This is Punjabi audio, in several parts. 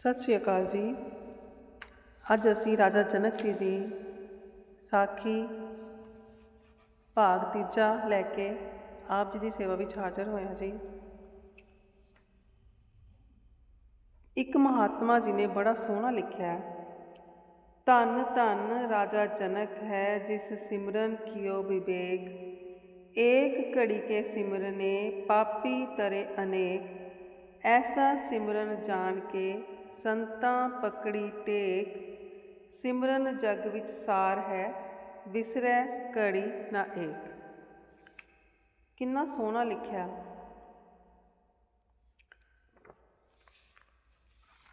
ਸਤਿ ਸ਼੍ਰੀ ਅਕਾਲ ਜੀ। ਅੱਜ ਅਸੀਂ ਰਾਜਾ ਜਨਕ ਜੀ ਦੀ ਸਾਖੀ ਭਾਗ ਤੀਜਾ ਲੈ ਕੇ ਆਪ ਜੀ ਦੀ ਸੇਵਾ ਵਿੱਚ ਹਾਜ਼ਰ ਹੋਇਆ ਜੀ। ਇੱਕ ਮਹਾਤਮਾ ਜੀ ਨੇ ਬੜਾ ਸੋਹਣਾ ਲਿਖਿਆ ਹੈ, ਧੰਨ ਧੰਨ ਰਾਜਾ ਜਨਕ ਹੈ ਜਿਸ ਸਿਮਰਨ ਕੀਓ ਵਿਵੇਕ, ਏਕ ਘੜੀ ਕੇ ਸਿਮਰਨੇ ਪਾਪੀ ਤਰੇ ਅਨੇਕ, ਐਸਾ ਸਿਮਰਨ ਜਾਣ ਕੇ ਸੰਤਾਂ ਪਕੜੀ ਟੇਕ, ਸਿਮਰਨ ਜਗ ਵਿੱਚ ਸਾਰ ਹੈ, ਵਿਸਰੈ ਘੜੀ ਨਾ ਏਕ। ਕਿੰਨਾ ਸੋਹਣਾ ਲਿਖਿਆ।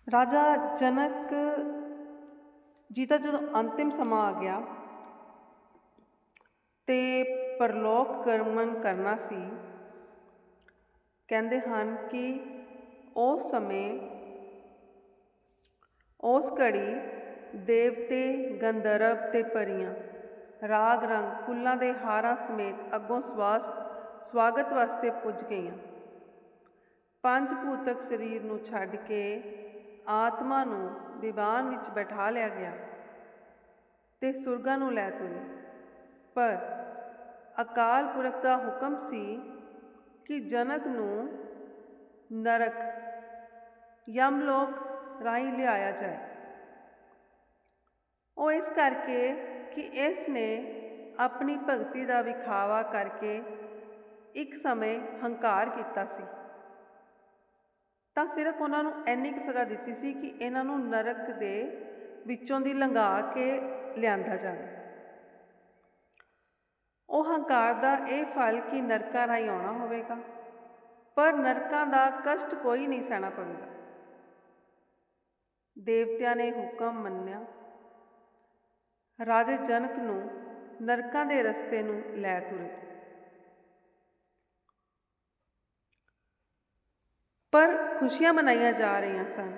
ਰਾਜਾ ਜਨਕ ਜੀ ਦਾ ਜਦੋਂ ਅੰਤਿਮ ਸਮਾਂ ਆ ਗਿਆ ਤੇ ਪਰਲੋਕ ਕਰਮਨ ਕਰਨਾ ਸੀ, ਕਹਿੰਦੇ ਹਨ ਕਿ ਉਸ ਸਮੇਂ ਉਸ ਘੜੀ ਦੇਵਤੇ, ਗੰਧਰਵ ਤੇ ਪਰੀਆਂ, ਰਾਗ ਰੰਗ ਫੁੱਲਾਂ ਦੇ ਹਾਰਾਂ ਸਮੇਤ ਅੱਗੋਂ ਸਵਾਸ, ਸਵਾਗਤ ਵਾਸਤੇ ਪੁੱਜ ਗਈਆਂ। ਪੰਜ ਭੂਤਕ ਸਰੀਰ ਨੂੰ ਛੱਡ ਕੇ ਆਤਮਾ ਨੂੰ ਵਿਵਾਨ ਵਿੱਚ ਬਿਠਾ ਲਿਆ ਗਿਆ ਤੇ ਸੁਰਗਾਂ ਨੂੰ ਲੈ ਤੁਰੇ। ਪਰ ਅਕਾਲ ਪੁਰਖ ਦਾ ਹੁਕਮ ਸੀ ਕਿ ਜਨਕ ਨੂੰ ਨਰਕ, ਯਮਲੋਕ ਰਾਹੀਂ ਲਿਆਇਆ ਜਾਏ। ਉਹ ਇਸ ਕਰਕੇ ਕਿ ਇਸ ਨੇ ਆਪਣੀ ਭਗਤੀ ਦਾ ਵਿਖਾਵਾ ਕਰਕੇ ਇੱਕ ਸਮੇਂ ਹੰਕਾਰ ਕੀਤਾ ਸੀ। ਤਾਂ ਸਿਰਫ ਉਹਨਾਂ ਨੂੰ ਇੰਨੀ ਕੁ ਸਜ਼ਾ ਦਿੱਤੀ ਸੀ ਕਿ ਇਹਨਾਂ ਨੂੰ ਨਰਕ ਦੇ ਵਿੱਚੋਂ ਦੀ ਲੰਘਾ ਕੇ ਲਿਆਂਦਾ ਜਾਵੇ। ਉਹ ਹੰਕਾਰ ਦਾ ਇਹ ਫਲ ਕਿ ਨਰਕਾਂ ਰਾਹੀਂ ਆਉਣਾ ਹੋਵੇਗਾ, ਪਰ ਨਰਕਾਂ ਦਾ ਕਸ਼ਟ ਕੋਈ ਨਹੀਂ ਸਹਿਣਾ ਪਵੇਗਾ। ਦੇਵਤਿਆਂ ਨੇ ਹੁਕਮ ਮੰਨਿਆ। ਰਾਜੇ ਜਨਕ ਨੂੰ ਨਰਕਾਂ ਦੇ ਰਸਤੇ ਨੂੰ ਲੈ ਤੁਰੇ। ਪਰ ਖੁਸ਼ੀਆਂ ਮਨਾਈਆਂ ਜਾ ਰਹੀਆਂ ਸਨ,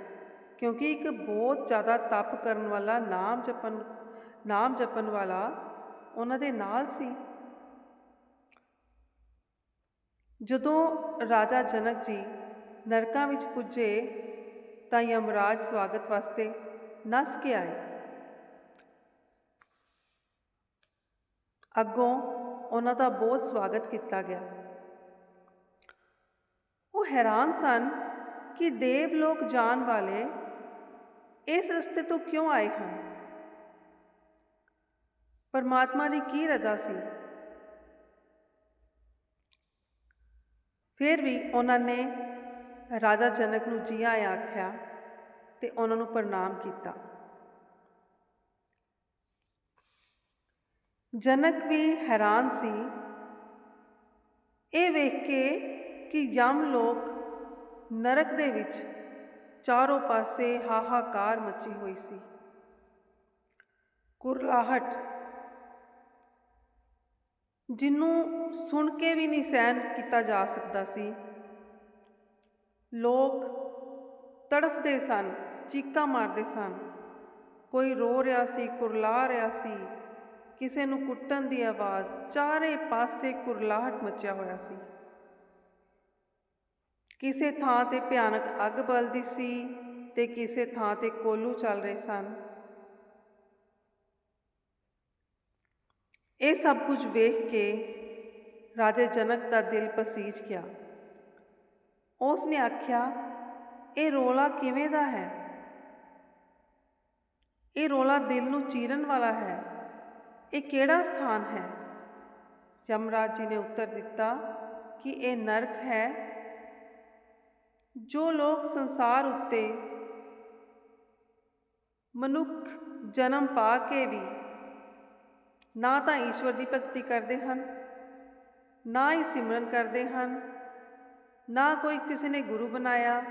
ਕਿਉਂਕਿ ਇੱਕ ਬਹੁਤ ਜ਼ਿਆਦਾ ਤਪ ਕਰਨ ਵਾਲਾ ਨਾਮ ਜਪਨ ਨਾਮ ਜਪਨ ਵਾਲਾ ਉਹਨਾਂ ਦੇ ਨਾਲ ਸੀ। ਜਦੋਂ ਰਾਜਾ ਜਨਕ ਜੀ ਨਰਕਾਂ ਵਿੱਚ ਪੁੱਜੇ ਤਾਂ ਯਮਰਾਜ ਸਵਾਗਤ ਵਾਸਤੇ ਨਸ ਕੇ ਆਏ। ਅੱਗੋਂ ਉਹਨਾਂ ਦਾ ਬਹੁਤ ਸਵਾਗਤ ਕੀਤਾ ਗਿਆ। ਉਹ ਹੈਰਾਨ ਸਨ ਕਿ ਦੇਵ ਲੋਕ ਜਾਣ ਵਾਲੇ ਇਸ ਰਸਤੇ ਤੋਂ ਕਿਉਂ ਆਏ ਹਨ। ਪਰਮਾਤਮਾ ਦੀ ਕੀ ਰਜ਼ਾ ਸੀ? ਫਿਰ ਵੀ ਉਹਨਾਂ ਨੇ ਰਾਜਾ ਜਨਕ ਨੂੰ ਜੀ ਆਇਆਂ ਆਖਿਆ ਤੇ ਉਹਨਾਂ ਨੂੰ ਪ੍ਰਣਾਮ ਕੀਤਾ। ਜਨਕ ਵੀ ਹੈਰਾਨ ਸੀ। ਇਹ ਵੇਖ ਕੇ ਕਿ ਯਮ ਲੋਕ ਨਰਕ ਦੇ ਵਿੱਚ ਚਾਰੋਂ ਪਾਸੇ ਹਾਹਾਕਾਰ ਮਚੀ ਹੋਈ ਸੀ। ਕੁਰਲਾਹਟ ਜਿਹਨੂੰ ਸੁਣ ਕੇ ਵੀ ਨਹੀਂ ਸਹਿਨ ਕੀਤਾ ਜਾ ਸਕਦਾ ਸੀ। ਲੋਕ ਤੜਫਦੇ ਸਨ, ਚੀਕਾਂ ਮਾਰਦੇ ਸਨ। ਕੋਈ ਰੋ ਰਿਹਾ ਸੀ, ਕੁਰਲਾ ਰਿਹਾ ਸੀ, ਕਿਸੇ ਨੂੰ ਕੁੱਟਣ ਦੀ ਆਵਾਜ਼, ਚਾਰੇ ਪਾਸੇ ਕੁਰਲਾਹਟ ਮਚਿਆ ਹੋਇਆ ਸੀ। ਕਿਸੇ ਥਾਂ ਤੇ ਭਿਆਨਕ ਅੱਗ ਬਲਦੀ ਸੀ ਤੇ ਕਿਸੇ ਥਾਂ ਤੇ ਕੋਲੂ ਚੱਲ ਰਹੇ ਸਨ। ਇਹ ਸਭ ਕੁਝ ਵੇਖ ਕੇ ਰਾਜੇ ਜਨਕ ਦਾ ਦਿਲ ਪਸੀਜ ਗਿਆ। ਉਸ ਨੇ ਆਖਿਆ, ਇਹ ਰੋਲਾ ਕਿਵੇਂ ਦਾ ਹੈ? ਇਹ ਰੋਲਾ ਦਿਲ ਨੂੰ ਚੀਰਨ ਵਾਲਾ ਹੈ। ਇਹ ਕਿਹੜਾ ਸਥਾਨ ਹੈ? ਜਮਰਾਜ ਜੀ ਨੇ ਉੱਤਰ ਦਿੱਤਾ ਕਿ ਇਹ ਨਰਕ ਹੈ। ਜੋ ਲੋਕ ਸੰਸਾਰ ਉੱਤੇ ਮਨੁੱਖ ਜਨਮ ਪਾ ਕੇ ਵੀ ਨਾ ਤਾਂ ਈਸ਼ਵਰ ਦੀ ਭਗਤੀ ਕਰਦੇ ਹਨ, ਨਾ ਹੀ ਸਿਮਰਨ ਕਰਦੇ ਹਨ ਨਾ ਕੋਈ ਕਿਸੇ ਨੇ ਗੁਰੂ ਬਣਾਇਆ।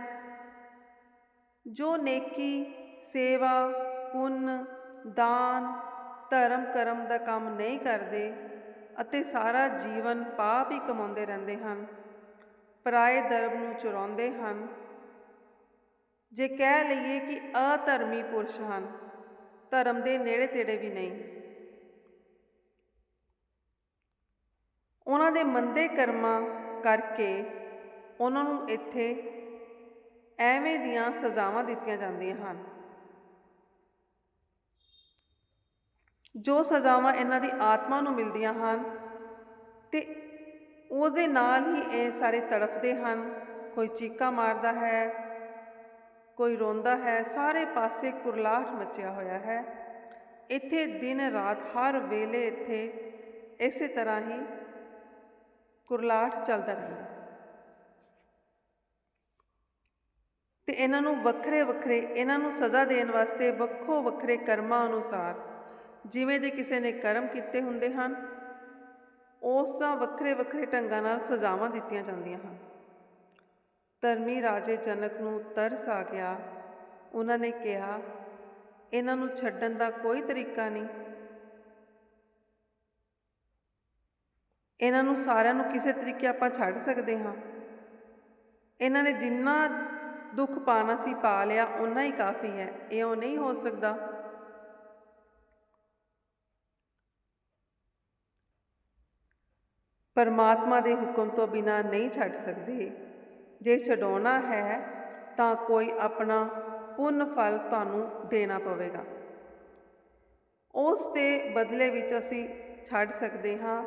ਜੋ ਨੇਕੀ, ਸੇਵਾ, ਪੁੰਨ, ਦਾਨ, ਧਰਮ, ਕਰਮ ਦਾ ਕੰਮ ਨਹੀਂ ਕਰਦੇ ਅਤੇ ਸਾਰਾ ਜੀਵਨ ਪਾਪ ਹੀ ਕਮਾਉਂਦੇ ਰਹਿੰਦੇ ਹਨ, ਪਰਾਏ ਧਰਮ ਨੂੰ ਚੁਰਾਉਂਦੇ ਹਨ। ਜੇ ਕਹਿ ਲਈਏ ਕਿ ਅਧਰਮੀ ਪੁਰਸ਼ ਹਨ, ਧਰਮ ਦੇ ਨੇੜੇ ਤੇੜੇ ਵੀ ਨਹੀਂ। ਉਹਨਾਂ ਦੇ ਮੰਦੇ ਕਰਮਾਂ ਕਰਕੇ ਉਹਨਾਂ ਨੂੰ ਇੱਥੇ ਐਵੇਂ ਦੀਆਂ ਸਜ਼ਾਵਾਂ ਦਿੱਤੀਆਂ ਜਾਂਦੀਆਂ ਹਨ। ਜੋ ਸਜ਼ਾਵਾਂ ਇਹਨਾਂ ਦੀ ਆਤਮਾ ਨੂੰ ਮਿਲਦੀਆਂ ਹਨ ਤੇ ਉਹਦੇ ਨਾਲ ਹੀ ਇਹ ਸਾਰੇ ਤੜਫਦੇ ਹਨ। ਕੋਈ ਚੀਕਾ ਮਾਰਦਾ ਹੈ, ਕੋਈ ਰੋਂਦਾ ਹੈ, ਸਾਰੇ ਪਾਸੇ ਕੁਰਲਾਹਟ ਮਚਿਆ ਹੋਇਆ ਹੈ। ਇੱਥੇ ਦਿਨ ਰਾਤ ਹਰ ਵੇਲੇ ਇੱਥੇ ਇਸੇ ਤਰ੍ਹਾਂ ਹੀ ਕੁਰਲਾਹਟ ਚੱਲਦਾ ਰਹਿੰਦਾ। ਤੇ ਇਹਨਾਂ ਨੂੰ ਵੱਖਰੇ ਵੱਖਰੇ, ਇਹਨਾਂ ਨੂੰ ਸਜ਼ਾ ਦੇਣ ਵਾਸਤੇ ਵੱਖੋ ਵੱਖਰੇ ਕਰਮਾਂ ਅਨੁਸਾਰ, ਜਿਵੇਂ ਦੇ ਕਿਸੇ ਨੇ ਕਰਮ ਕੀਤੇ ਹੁੰਦੇ ਹਨ ਉਸ ਤਰ੍ਹਾਂ ਵੱਖਰੇ ਵੱਖਰੇ ਢੰਗਾਂ ਨਾਲ ਸਜ਼ਾਵਾਂ ਦਿੱਤੀਆਂ ਜਾਂਦੀਆਂ ਹਨ। ਧਰਮੀ ਰਾਜੇ ਜਨਕ ਨੂੰ ਤਰਸ ਆ ਗਿਆ। ਉਹਨਾਂ ਨੇ ਕਿਹਾ, ਇਹਨਾਂ ਨੂੰ ਛੱਡਣ ਦਾ ਕੋਈ ਤਰੀਕਾ ਨਹੀਂ। ਇਹਨਾਂ ਨੂੰ ਸਾਰਿਆਂ ਨੂੰ ਕਿਸੇ ਤਰੀਕੇ ਆਪਾਂ ਛੱਡ ਸਕਦੇ ਹਾਂ। ਇਹਨਾਂ ਨੇ ਜਿੰਨਾ ਦੁੱਖ ਪਾਣਾ ਸੀ, ਪਾ ਲਿਆ ਉਨਾ ਹੀ ਕਾਫੀ ਹੈ, ਇਉਂ ਨਹੀਂ ਹੋ ਸਕਦਾ। ਪਰਮਾਤਮਾ ਦੇ ਹੁਕਮ ਤੋਂ ਬਿਨਾ ਨਹੀਂ ਛੱਡ ਸਕਦੇ। ਜੇ ਛਡਾਉਣਾ ਹੈ, ਤਾਂ ਕੋਈ ਆਪਣਾ ਪੁੰਨ ਫਲ ਤੁਹਾਨੂੰ ਦੇਣਾ ਪਵੇਗਾ। ਉਸ ਦੇ ਬਦਲੇ ਵਿੱਚ ਅਸੀਂ ਛੱਡ ਸਕਦੇ ਹਾਂ।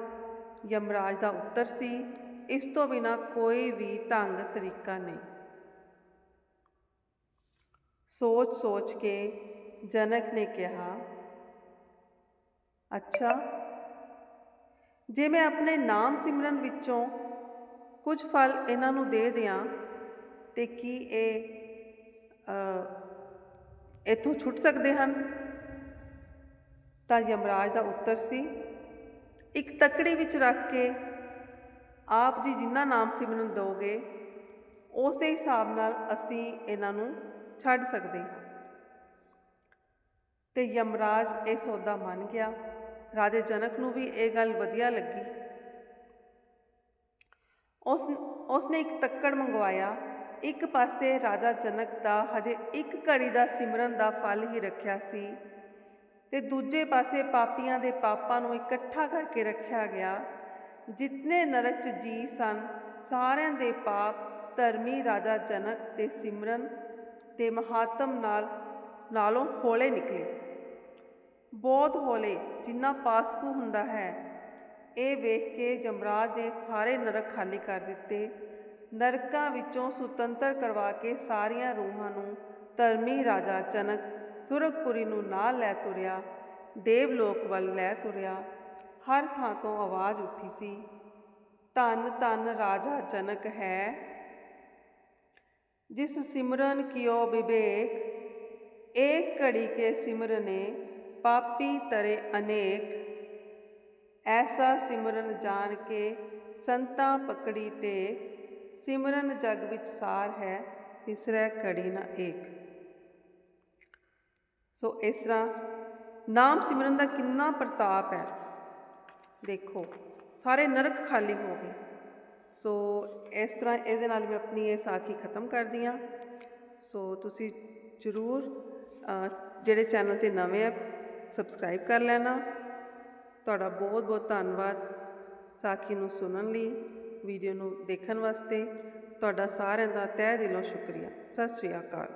ਯਮਰਾਜ ਦਾ ਉੱਤਰ ਸੀ, ਇਸ ਤੋਂ ਬਿਨਾ ਕੋਈ ਵੀ ਢੰਗ, ਤਰੀਕਾ ਨਹੀਂ। ਸੋਚ ਸੋਚ ਕੇ ਜਨਕ ਨੇ ਕਿਹਾ, ਅੱਛਾ, ਜੇ ਮੈਂ ਆਪਣੇ ਨਾਮ ਸਿਮਰਨ ਵਿੱਚੋਂ ਕੁਝ ਫਲ ਇਹਨਾਂ ਨੂੰ ਦੇ ਦਿਆਂ, ਤੇ ਕੀ ਇਹ ਇਥੋਂ ਛੁੱਟ ਸਕਦੇ ਹਨ? ਤਾਂ ਯਮਰਾਜ ਦਾ ਉੱਤਰ ਸੀ, ਇੱਕ ਤਕੜੀ ਵਿੱਚ ਰੱਖ ਕੇ ਆਪ ਜੀ ਜਿੰਨਾ ਨਾਮ ਸਿਮਰਨ ਦੋਗੇ, ਉਸ ਦੇ ਹਿਸਾਬ ਨਾਲ ਅਸੀਂ ਇਹਨਾਂ ਨੂੰ ਛੱਡ ਸਕਦੇ ਹਾਂ। ਤੇ ਯਮਰਾਜ ਇਹ ਸੌਦਾ ਮੰਨ ਗਿਆ। ਰਾਜੇ ਜਨਕ ਨੂੰ ਵੀ ਇਹ ਗੱਲ ਵਧੀਆ ਲੱਗੀ। ਉਸ, ਉਸਨੇ ਇੱਕ ਤੱਕੜ ਮੰਗਵਾਇਆ। ਇੱਕ ਪਾਸੇ ਰਾਜਾ ਜਨਕ ਦਾ ਹਜੇ ਇੱਕ ਘੜੀ ਦਾ ਸਿਮਰਨ ਦਾ ਫਲ ਹੀ ਰੱਖਿਆ ਸੀ ਤੇ ਦੂਜੇ ਪਾਸੇ ਪਾਪੀਆਂ ਦੇ ਪਾਪਾਂ ਨੂੰ ਇਕੱਠਾ ਕਰਕੇ ਰੱਖਿਆ ਗਿਆ। ਜਿਤਨੇ ਨਰਕ 'ਚ ਜੀ ਸਨ, ਸਾਰਿਆਂ ਦੇ ਪਾਪ ਧਰਮੀ ਰਾਜਾ ਜਨਕ ਦੇ ਸਿਮਰਨ ਤੇ ਮਹਾਤਮ ਨਾਲ, ਨਾਲੋਂ ਹੌਲੇ ਨਿਕਲੇ। ਬਹੁਤ ਹੌਲੇ, ਜਿੰਨਾ ਪਾਸਕੂ ਹੁੰਦਾ ਹੈ। ਇਹ ਵੇਖ ਕੇ ਜਮਰਾਜ ਨੇ ਸਾਰੇ ਨਰਕ ਖਾਲੀ ਕਰ ਦਿੱਤੇ। ਨਰਕਾਂ ਵਿੱਚੋਂ ਸੁਤੰਤਰ ਕਰਵਾ ਕੇ ਸਾਰੀਆਂ ਰੂਹਾਂ ਨੂੰ ਧਰਮੀ ਰਾਜਾ ਜਨਕ ਸੁਰਗਪੁਰੀ ਨੂੰ ਨਾਲ ਲੈ ਤੁਰਿਆ ਦੇਵ ਲੋਕ ਵੱਲ ਲੈ ਤੁਰਿਆ। ਹਰ ਥਾਂ ਤੋਂ ਆਵਾਜ਼ ਉੱਠੀ ਸੀ ਧੰਨ ਧੰਨ ਰਾਜਾ ਜਨਕ ਹੈ ਜਿਸ ਸਿਮਰਨ ਕਿਓ ਵਿਵੇਕ, ਏਕ ਘੜੀ ਕੇ ਸਿਮਰਨੇ ਪਾਪੀ ਤਰੇ ਅਨੇਕ। ਐਸਾ ਸਿਮਰਨ ਜਾਣ ਕੇ ਸੰਤਾਂ ਪਕੜੀ ਟੇ ਸਿਮਰਨ ਜਗ ਵਿੱਚ ਸਾਰ ਹੈ, ਤਿਸਰੈ ਕੜੀ ਨਾ ਏਕ। ਸੋ ਇਸ ਤਰ੍ਹਾਂ ਨਾਮ ਸਿਮਰਨ ਦਾ ਕਿੰਨਾ ਪ੍ਰਤਾਪ ਹੈ। ਦੇਖੋ, ਸਾਰੇ ਨਰਕ ਖਾਲੀ ਹੋ ਗਏ। ਸੋ ਇਸ ਤਰ੍ਹਾਂ ਇਹਦੇ ਨਾਲ ਮੈਂ ਆਪਣੀ ਇਹ ਸਾਖੀ ਖਤਮ ਕਰਦੀ ਹਾਂ। ਸੋ ਤੁਸੀਂ ਜ਼ਰੂਰ ਜਿਹੜੇ ਚੈਨਲ ਤੇ ਨਵੇਂ ਆ ਸਬਸਕ੍ਰਾਈਬ ਕਰ ਲੈਣਾ। ਤੁਹਾਡਾ ਬਹੁਤ ਬਹੁਤ ਧੰਨਵਾਦ ਸਾਖੀ ਨੂੰ ਸੁਣਨ ਲਈ, ਵੀਡੀਓ ਨੂੰ ਦੇਖਣ ਵਾਸਤੇ। ਤੁਹਾਡਾ ਸਾਰਿਆਂ ਦਾ ਤਹਿ ਦਿਲੋਂ ਸ਼ੁਕਰੀਆ। ਸਤਿ ਸ਼੍ਰੀ ਅਕਾਲ।